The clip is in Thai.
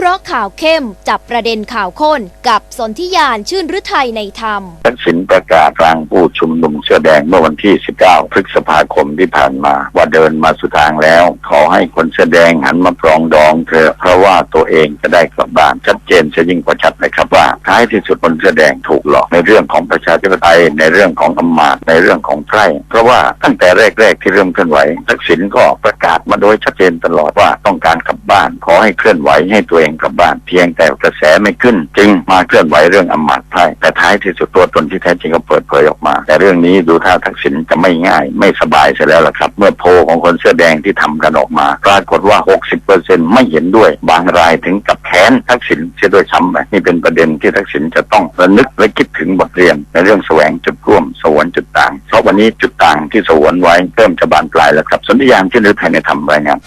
เคราะห์ข่าวเข้ม จับประเด็นข่าวข้น กับสนธิยานชื่นฤทัยในธรรม ทักษิณประกาศกลางผู้ชุมนุมเสื้อแดงเมื่อวันที่ 19 พฤษภาคมที่ผ่านมา ว่าเดินมาสุดทางแล้ว ขอให้คนเสื้อแดงหันมาปรองดองเถอะเพราะว่าตัวเองจะได้กลับบ้านชัดเจนจะยิ่งกว่าชัดนะครับ ท้ายที่สุดคนเสื้อแดงถูกหลอกในเรื่องของประชาธิปไตยในเรื่องของอำมาตย์ในเรื่องของไพร่เพราะว่าตั้งแต่แรก ๆ ที่เริ่มเคลื่อนไหวทักษิณก็ประกาศมาโดยชัดเจนตลอดว่าต้องการกลับบ้าน ขอให้เคลื่อนไหวให้ตัวเองกลับบ้าน เพียงแต่กระแสไม่ขึ้น จึงมาเคลื่อนไหวเรื่องอำมาตย์ไพร่แต่ท้ายที่สุดตัวตนที่แท้จริงก็เปิดเผยออกมา แต่เรื่องนี้ดูท่าทักษิณจะไม่ง่าย ไม่สบายเสียแล้วล่ะครับ เมื่อโพลของคนเสื้อแดงที่ทำกันออกมาปรากฏว่า 60%ไม่เห็นด้วย บางรายถึงกับแค้นทักษิณเสียด้วยซ้ำไปนี่เป็นประเด็นที่ทักษิณจะต้องระลึกและคิดถึงบทเรียนในเรื่องแสวงจุดร่วมสวนจุดต่าง เพราะวันนี้จุดต่างที่สวนไว้เริ่มจะบานปลายแล้วครับสนธิยานที่นึกภายในทำรายงาน